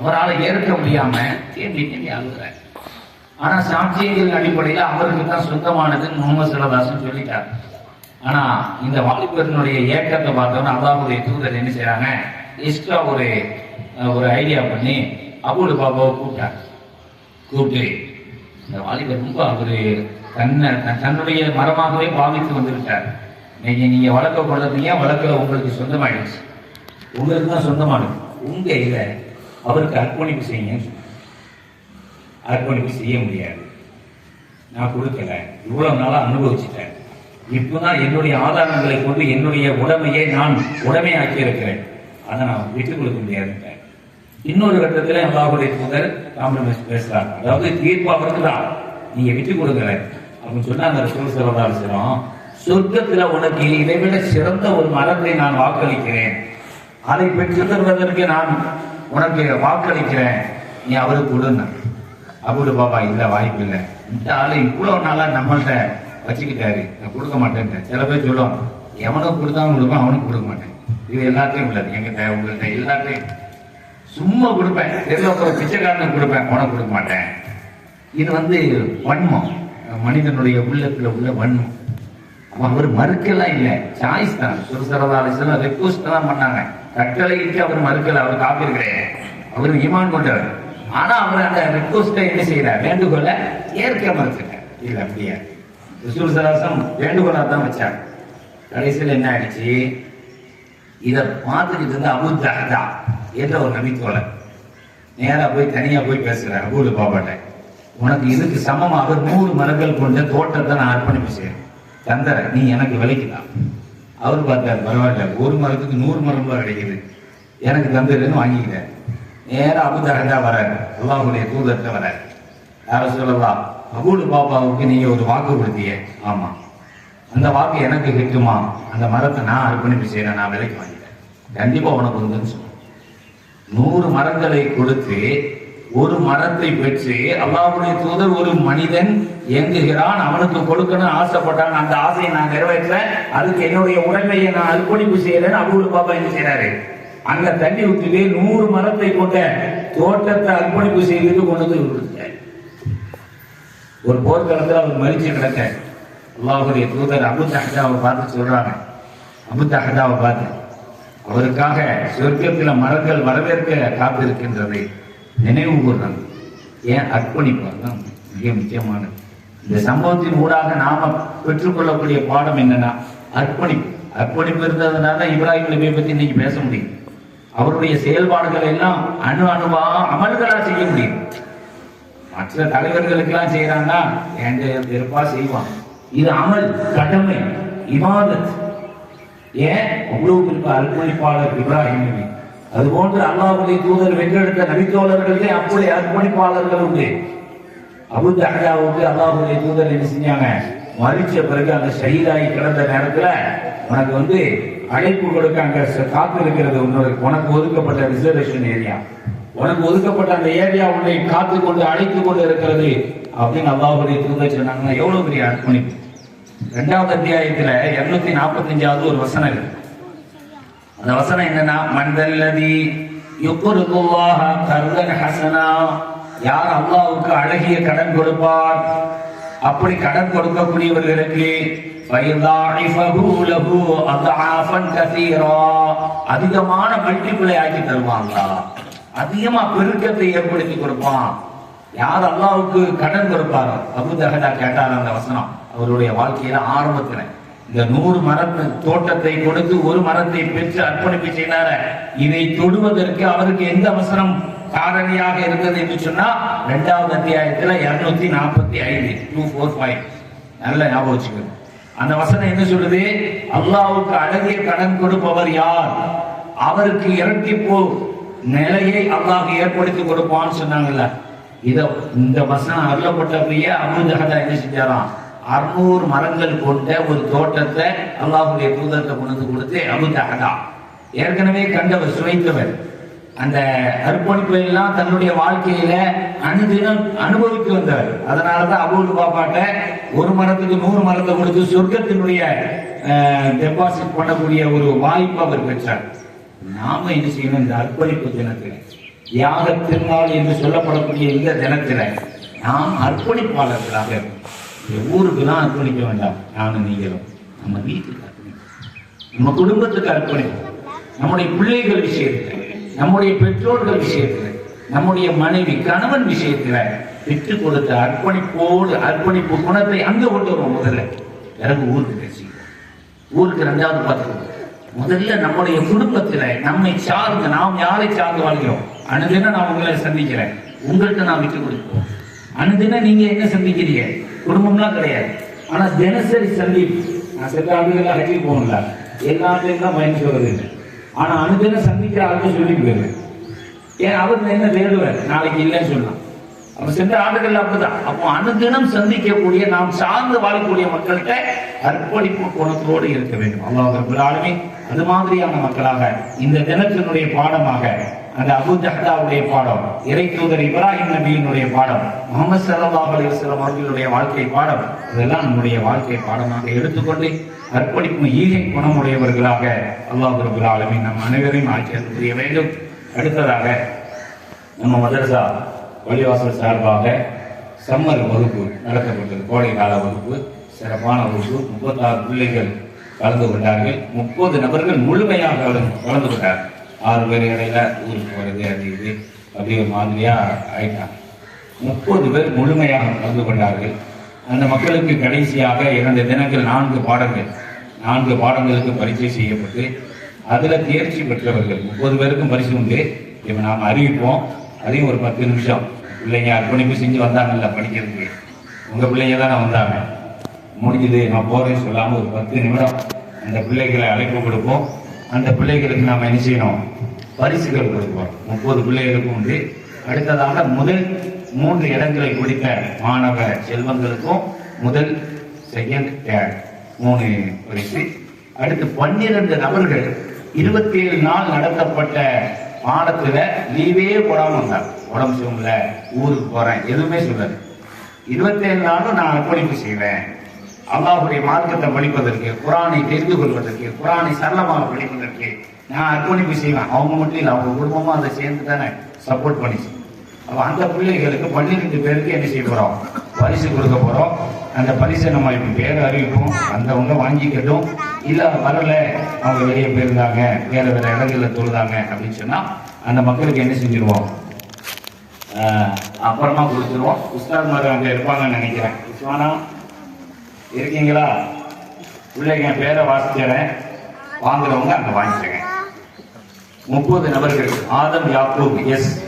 அவரால் ஏற்க முடியாம தேடி தேடி அழுகிறார் ஆனா சாட்சியங்களின் அடிப்படையில் அவருக்கு தான் சொந்தமானதுன்னு முகமது சல்லதாசன் சொல்லிட்டார். ஆனா இந்த வாலிபத்தினுடைய ஏக்கத்தை பார்த்தோம்னா அல்லாஹுடைய தூதர் என்ன செய்யறாங்க எக்ஸ்ட்ரா ஒரு ஒரு ஐடியா பண்ணி அபுல் பாபாவை கூப்பிட்டார். கூப்பிட்டு இந்த வாலிபர் ரொம்ப அவரு தன்னை தன்னுடைய மரமாகவே பாவித்து வந்து விட்டார். நீங்க நீங்க வளர்க்க கொள்றதுங்க வளர்க்கல உங்களுக்கு சொந்தமாயிடுச்சு. உங்களுக்கு தான் சொந்தமானது. உங்க இதை அவருக்கு அர்ப்பணிப்பு செய்யுங்க. அர்ப்பணிப்பு செய்ய முடியாது. நான் கொடுக்கல. இவ்வளவு நாளாக அனுபவிச்சுட்டேன். இப்போதான் என்னுடைய ஆதாரங்களை கொண்டு என்னுடைய உடமையை நான் உடமையாக்கி இருக்கிறேன். அதை நான் விட்டுக் கொடுக்க முடியாது இன்னொரு கட்டத்தில் அல்லாஹுடைய தூதர் காம்ப்ரமைஸ் பேசுறாங்க அதாவது தீர்ப்பு அவருக்கு தான். நீங்க விட்டு கொடுக்கல. அப்படின்னு சொன்னா அந்த ரசூல் சொர்க்கத்தில் உனக்கு இதை விட சிறந்த ஒரு மரத்தை நான் வாக்களிக்கிறேன். அதை பெற்று தருவதற்கு நான் உனக்கு வாக்களிக்கிறேன். நீ அவருக்கு கொடுங்க அப்படி பாபா இல்லை வாய்ப்பு இல்லை. இந்த ஆளு இவ்வளோ நாளா நம்மள்கிட்ட வச்சுக்கிட்டாரு. நான் கொடுக்க மாட்டேன் சில பேர் சொல்லும் எவனுக்கு கொடுத்தாலும் கொடுப்பேன் அவனுக்கு கொடுக்க மாட்டேன். இது எல்லாத்தையும் உள்ளது. எங்கிட்ட உங்கள்கிட்ட எல்லாத்தையும் சும்மா கொடுப்பேன். தெரியல ஒரு பிச்சைக்காரனுக்கு கொடுப்பேன் உனக்கு கொடுக்க மாட்டேன். இது வந்து வன்மம். மனிதனுடைய உள்ளத்துல உள்ள வன்மம். அவன் அவர் மறுக்கலாம் இல்லை. சாய்ஸ் தான். சுரசரதாலேசன் ரெக்வஸ்ட் தான் பண்ணாங்க. கட்டளைக்கு அவர் மறுக்கல அவர் காப்பிருக்கிறேன் அவர் ஈமான் கொண்டவர். ஆனா அவர் அந்த ரெக்வஸ்ட்டை என்ன செய்யறார் வேண்டுகோள ஏற்க மறுத்துட்டார் இல்ல அப்படியா? ரிசூல் சலாசம் வேண்டுகோளா தான் வச்சாங்க கடைசியில் என்ன ஆயிடுச்சு? இதை பார்த்துக்கிட்டு இருந்த அபு தஹதா என்ற ஒரு நபித்தோழர் நேரா போய் தனியா போய் பேசுறார் அபூலு பாபாட்ட. உனக்கு இதுக்கு சமமாக நூறு மரங்கள் கொண்ட தோட்டத்தை நான் அர்ப்பணிப்பு செய்யறேன் தந்தர நீ எனக்கு விலைக்குதான் அவர் பார்த்தார் பரவாயில்ல ஒரு மரத்துக்கு நூறு மரம் தான் கிடைக்குது. எனக்கு தந்துடுன்னு வாங்கிக்கிட்டேன் நேராக அபு வராரு அல்லாஹுடைய தூதர்கிட்ட வராரு. யார சொல்லலாம் அபூடு பாப்பாவுக்கு நீங்க ஒரு வாக்கு கொடுத்தீங்க. ஆமா. அந்த வாக்கு எனக்கு கிட்டுமா? அந்த மரத்தை நான் அர்ப்பணிப்பு செய்யறேன் நான் விலைக்கு வாங்கிட்டேன் கண்டிப்பா உனக்கு வந்துன்னு சொன்னேன். நூறு மரங்களை கொடுத்து ஒரு மரத்தை பெற்று அல்லாவுடைய தூதர் ஒரு மனிதன் இயங்குகிறான் அவனுக்கு கொடுக்கணும்னு ஆசைப்பட்டான். அந்த ஆசையை நான் நிறைவேற்ற அதுக்கு என்னுடைய உடமையை நான் அர்ப்பணிப்பு செய்யறேன் அபூல் பாபா என்ன செய்யறாரு அங்க தண்ணி ஊத்திட்டு நூறு மரத்தை கொண்ட தோட்டத்தை அர்ப்பணிப்பு செய்துட்டு கொண்டு வந்து ஒரு போர்க்களத்துல அவர் மறிச்சு கிடக்க அல்லாஹுடைய தூதர் அபு தஹதாவை பார்த்து சொல்றாங்க. அபு தஹதாவை பார்த்து அவருக்காக சொர்க்கத்தில் மரங்கள் வரவேற்க காத்திருக்கின்றது. நினைவு கூறுறாங்க ஏன் அர்ப்பணிப்பு மிக முக்கியமானது. இந்த சம்பவத்தின் ஊடாக நாம பெற்றுக்கொள்ளக்கூடிய பாடம் என்னன்னா அர்ப்பணிப்பு. அர்ப்பணிப்பு இருந்ததுனால இப்ராஹிம் நபியை பத்தி இன்னைக்கு பேச முடியும். அவருடைய செயல்பாடுகள் எல்லாம் அணு அணுவா அமல்களா செய்ய முடியும். மற்ற தலைவர்களுக்கெல்லாம் செய்யறாங்கன்னா என்கிட்ட இருப்பா செய்வான். இது அமல் கடமை இமாதத் ஏன்? அவ்வளவு அர்ப்பணிப்பாளர் இப்ராஹிம் நபி. அதுபோன்று அல்லாவுடைய தூதர் வென்றெடுத்த நபித்தோழர்களே அப்படி அர்ப்பணிப்பாளர்கள் உண்டு. அபு தஹ்லாவுக்கு அல்லாஹுடைய தூதர் என்ன செஞ்சாங்க? மறிச்ச பிறகு அந்த ஷஹீதாகி கிடந்த நேரத்துல உனக்கு வந்து அழைப்பு கொடுக்க அங்க காத்து இருக்கிறது உன்னோட உனக்கு ஒதுக்கப்பட்ட ரிசர்வேஷன் ஏரியா உனக்கு ஒதுக்கப்பட்ட அந்த ஏரியா உன்னை காத்து கொண்டு அழைத்து கொண்டு இருக்கிறது. அப்படின்னு அல்லாஹுடைய தூதர் சொன்னாங்கன்னா எவ்வளவு பெரிய அர்ப்பணிப்பு? ரெண்டாவது அத்தியாயத்துல இருநூத்தி நாற்பத்தஞ்சாவது ஒரு வசனம் இருக்கு. அந்த வசனம் என்னன்னா மண்டல்லதி யுக்குருல்லாஹ கர்தன் ஹசனா. யார் அல்லாவுக்கு அழகிய கடன் கொடுப்பார்? அப்படி கடன் கொடுக்கக்கூடியவர்களுக்கு அதிகமான மல்டிபிளை ஆக்கி தருவாங்களா? அதிகமா பெருக்கத்தை ஏற்படுத்தி கொடுப்பான். யார் அல்லாவுக்கு கடன் கொடுப்பாரோ? அபு தகதா கேட்டார் அந்த வசனம். அவருடைய வாழ்க்கையில ஆரம்பத்துல. இந்த நூறு மரத்து தோட்டத்தை கொடுத்து ஒரு மரத்தை பெற்று அர்ப்பணிப்பு செய்தார இதை தொடுவதற்கு அவருக்கு எந்த அவசரம் காரணியாக இருந்தது என்று சொன்னா இரண்டாவது அத்தியாயத்துல இருநூத்தி நாற்பத்தி ஐந்து டூ ஃபோர் ஃபைவ் நல்ல ஞாபகம் வச்சுக்கணும். அந்த வசனம் என்ன சொல்லுது? அல்லாவுக்கு அழகிய கடன் கொடுப்பவர் யார்? அவருக்கு இரட்டிப்பு நிலையை அல்லாஹ் ஏற்படுத்தி கொடுப்பான்னு சொன்னாங்கல்ல. இத இந்த வசனம் அருளப்பட்டபடியே அபுதகதா என்ன செஞ்சாராம்? அறுநூறு மரங்கள் கொண்ட ஒரு தோட்டத்தை அல்லாஹுடைய தூதத்தை கொண்டு கொடுத்து கொடுத்து அபுதகதா ஏற்கனவே கண்டவர் சுவைத்தவர். அந்த அர்ப்பணிப்பு எல்லாம் தன்னுடைய வாழ்க்கையில அனுதினம் அனுபவித்து வந்தவர். அதனாலதான் அபூல் பாப்பாட்ட ஒரு மரத்துக்கு நூறு மரத்தை கொடுத்து சொர்க்கத்தினுடைய டெபாசிட் பண்ணக்கூடிய ஒரு வாய்ப்பு அவர் பெற்றார். நாம என்ன செய்யணும்? இந்த அர்ப்பணிப்பு தினத்தில். தியாக திருநாள் என்று சொல்லப்படக்கூடிய இந்த தினத்தில் நாம் அர்ப்பணிப்பாளர்களாக இருக்கோம். இந்த ஊருக்கு தான் அர்ப்பணிக்க வேண்டாம். நானும் நீங்களும். நம்ம வீட்டுக்கு அர்ப்பணிப்போம். நம்ம குடும்பத்துக்கு அர்ப்பணிப்போம். நம்முடைய பிள்ளைகள் விஷயத்தில் நம்முடைய பெற்றோர்கள் விஷயத்தில் நம்முடைய மனைவி கணவன் விஷயத்தில் விட்டு கொடுத்த அர்ப்பணிப்போடு அர்ப்பணிப்பு குணத்தை அங்க கொண்டு வருவோம் முதல்ல. பிறகு ஊருக்கு பேசிக்குவோம். ஊருக்கு ரெண்டாவது பார்த்து முதல்ல நம்முடைய குடும்பத்துல நம்மை சார்ந்து நாம் யாரை சார்ந்து வாழ்கிறோம்? அனுதினம் நான் உங்களை சந்திக்கிறேன். உங்கள்கிட்ட நான் விட்டு கொடுப்போம். அனுதினம் நீங்க என்ன சந்திக்கிறீங்க? குடும்பம்லாம் கிடையாது. ஆனால் தினசரி சந்திப்பு. நான் சென்ற ஆண்டுகள் ஹஜ்ஜி போகணும்ல. எல்லா தான் பயணிச்சு வருது ஆனால் அனுதினம் சந்திக்கிற ஆளுமே சொல்லி போயிருவேன் ஏன் அவர் என்ன தேடுவேன் நாளைக்கு இல்லைன்னு சொன்னான் அப்ப சென்ற ஆண்டுகள் அப்படிதான். அப்போ அனுதினம் சந்திக்கக்கூடிய நாம் சார்ந்து வாழக்கூடிய மக்கள்கிட்ட அர்ப்பணிப்பு குணத்தோடு இருக்க வேண்டும். அல்லாஹ் ரப்பல் அது மாதிரியான மக்களாக இந்த தினத்தினுடைய பாடமாக அந்த அபு ஜஹ்தாவுடைய பாடம் இறை தூதர் இப்ராஹிம் நபியினுடைய பாடம் முகமது சல்லா அலிஸ்லாம் அவர்களுடைய வாழ்க்கை பாடம் இதெல்லாம் நம்முடைய வாழ்க்கை பாடமாக எடுத்துக்கொண்டு அர்ப்பணிப்பு ஈகை குணமுடையவர்களாக அல்லாஹ் ரப்பல் ஆலமீன் நம் அனைவரையும் ஆட்சி புரிய வேண்டும். அடுத்ததாக நம்ம மதரசா வழிவாசல் சார்பாக சம்மர் வகுப்பு நடத்தப்பட்டது. கோடை கால வகுப்பு. சிறப்பான வகுப்பு. முப்பத்தாறு பிள்ளைகள் கலந்து கொண்டார்கள். முப்பது நபர்கள் முழுமையாக கலந்து கொண்டார். ஆறு பேர் இடையில ஊருக்கு வருது அது இது அப்படி மாதிரியாக மாதிரியா ஆயிட்டாங்க. முப்பது பேர் முழுமையாக கலந்து கொண்டார்கள். அந்த மக்களுக்கு கடைசியாக இரண்டு தினங்கள் நான்கு பாடங்கள் நான்கு பாடங்களுக்கு பரீட்சை செய்யப்பட்டு அதில் தேர்ச்சி பெற்றவர்கள் முப்பது பேருக்கும் பரிசு உண்டு. இப்போ நாம் அறிவிப்போம். அதையும் ஒரு பத்து நிமிஷம். பிள்ளைங்க அர்ப்பணிப்பு செஞ்சு வந்தாங்கல்ல படிக்கிறதுக்கு. உங்கள் பிள்ளைங்க தானே வந்தாங்க. முடிஞ்சது நான் போறேன்னு சொல்லாமல் ஒரு பத்து நிமிடம் அந்த பிள்ளைகளை அழைப்பு கொடுப்போம். அந்த பிள்ளைகளுக்கு நாம் என்ன செய்யணும்? பரிசுகள் கொடுப்போம். முப்பது பிள்ளைகளுக்கும் உண்டு. அடுத்ததாக முதல் மூன்று இடங்களை பிடித்த மாணவ செல்வங்களுக்கும் முதல் செகண்ட் தேர்ட் மூணு பரிசு. அடுத்து பன்னிரண்டு நபர்கள் இருபத்தி ஏழு நாள் நடத்தப்பட்ட பாடத்தில் லீவே போடாம இருந்தார் உடம்பு சரியில்லை ஊருக்கு போறேன் எதுவுமே சொல்லல இருபத்தேழு நாளும் நான் அர்ப்பணிப்பு செய்வேன். அல்லாஹுடைய மார்க்கத்தை படிப்பதற்கு குரானை தெரிந்து கொள்வதற்கு குரானை சரளமாக படிப்பதற்கு நான் அர்ப்பணிப்பு செய்வேன். அவங்க மட்டும் இல்லை அவங்க குடும்பமும் அதை சேர்ந்து தானே சப்போர்ட் பண்ணிச்சு. அப்போ அந்த பிள்ளைகளுக்கு பன்னிரெண்டு பேருக்கு என்ன செய்ய போகிறோம் பரிசு கொடுக்க போகிறோம் அந்த பரிசை நம்ம இப்போ பேர் அறிவிப்போம். அந்தவங்க வாங்கிக்கட்டும். இல்லை வரல அவங்க வெளியே போயிருந்தாங்க. வேற வேற இடங்களில் தொழுதாங்க அப்படின்னு சொன்னால் அந்த மக்களுக்கு என்ன செஞ்சிருவோம்? அப்புறமா கொடுத்துருவோம். உஸ்தாத் மாதிரி அங்கே இருப்பாங்கன்னு நினைக்கிறேன். உஸ்மானா இருக்கீங்களா? பிள்ளைங்க பேரை வாசிக்கிறேன். வாங்குறவங்க அங்கே வாங்கிக்கிறேன் முப்பது நபர்கள். ஆதம் யாக்கூப் எஸ்.